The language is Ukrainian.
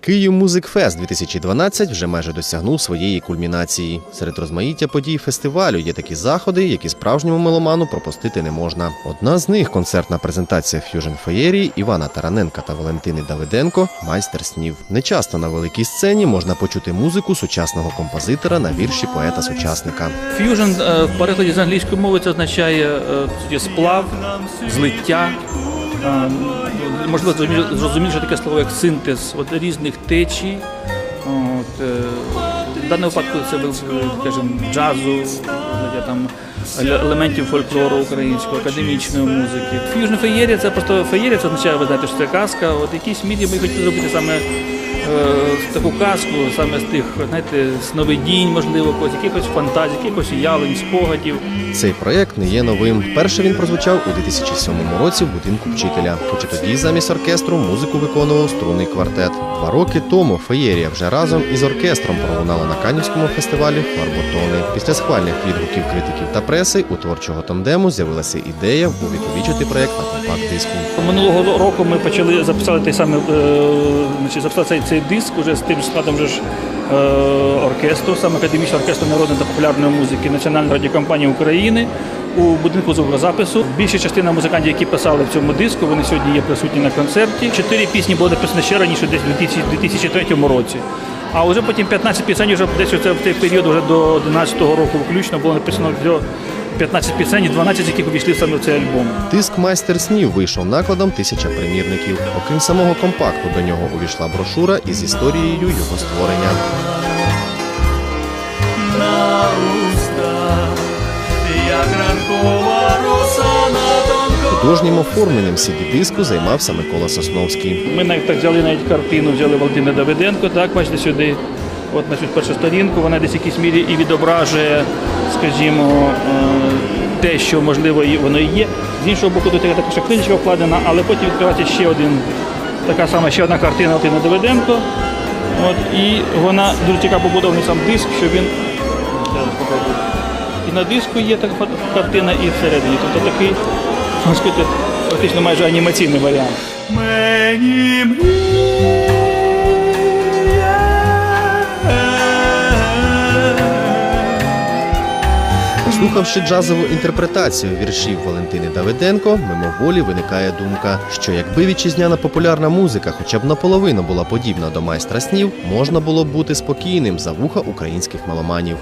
Київ Музик Фест 2012 вже майже досягнув своєї кульмінації. Серед розмаїття подій фестивалю є такі заходи, які справжньому меломану пропустити не можна. Одна з них концертна презентація Ф'южн Феєрії Івана Тараненка та Валентини Давиденко Майстер снів. Нечасто на великій сцені можна почути музику сучасного композитора на вірші поета-сучасника. Ф'южн е, в перекладі з англійської мови це означає е, сплав, злиття. Е, Можливо, зрозуміли, що таке слово як синтез от, різних течій. От, е, в даному випадку це був, скажімо, джазу, там елементів фольклору українського, академічної музики. Ф'южн феєрія це просто феєрія, це означає, ви знаєте, що це казка. От якісь мірі ми хотіли зробити саме е, таку казку, саме з тих, знаєте, сновидінь, можливо, якихось фантазій, якихось уявлень, спогадів. Цей проєкт не є новим. Перше він прозвучав у 2007 році в будинку вчителя. Хоча тоді замість оркестру музику виконував струнний квартет. Два роки тому феєрія вже разом із оркестром пролунала на Канівському фестивалі Фарботони. Після схвальних відгуків критиків та преси у творчого тандему з'явилася ідея увіковічити проєкт на компакт-диску. Минулого року ми почали записати той самий, е, записати цей, цей диск уже з тим складом вже ж, е, оркестру, саме академічного оркестру народної та популярної музики Національної радіокомпанії України у будинку звукозапису. Більша частина музикантів, які писали в цьому диску, вони сьогодні є присутні на концерті. Чотири пісні були написані ще раніше, десь у 2003 році. А вже потім 15 пісень, вже десь в цей період вже до 11 року включно було написано до 15 пісень, 12 з яких увійшли саме в цей альбом. Диск Майстер снів вийшов накладом тисяча примірників. Окрім самого компакту, до нього увійшла брошура із історією його створення. на устах, Художнім оформленням CD-диску займався Микола Сосновський. Ми навіть так взяли навіть картину, взяли Валентина Давиденко, так, бачите сюди. От на цю першу сторінку, вона десь в якійсь мірі і відображує, скажімо, е, те, що можливо воно і є. З іншого боку, тут така книжечка вкладена, але потім відкривається ще один, така сама ще одна картина Валентина Давиденко. От, і вона дуже цікаво побудований сам диск, що він. І на диску є така картина, і всередині. Тобто такий, можна сказати, практично майже анімаційний варіант. Мені. Слухавши джазову інтерпретацію віршів Валентини Давиденко, мимоволі виникає думка, що якби вітчизняна популярна музика хоча б наполовину була подібна до майстра снів, можна було б бути спокійним за вуха українських меломанів.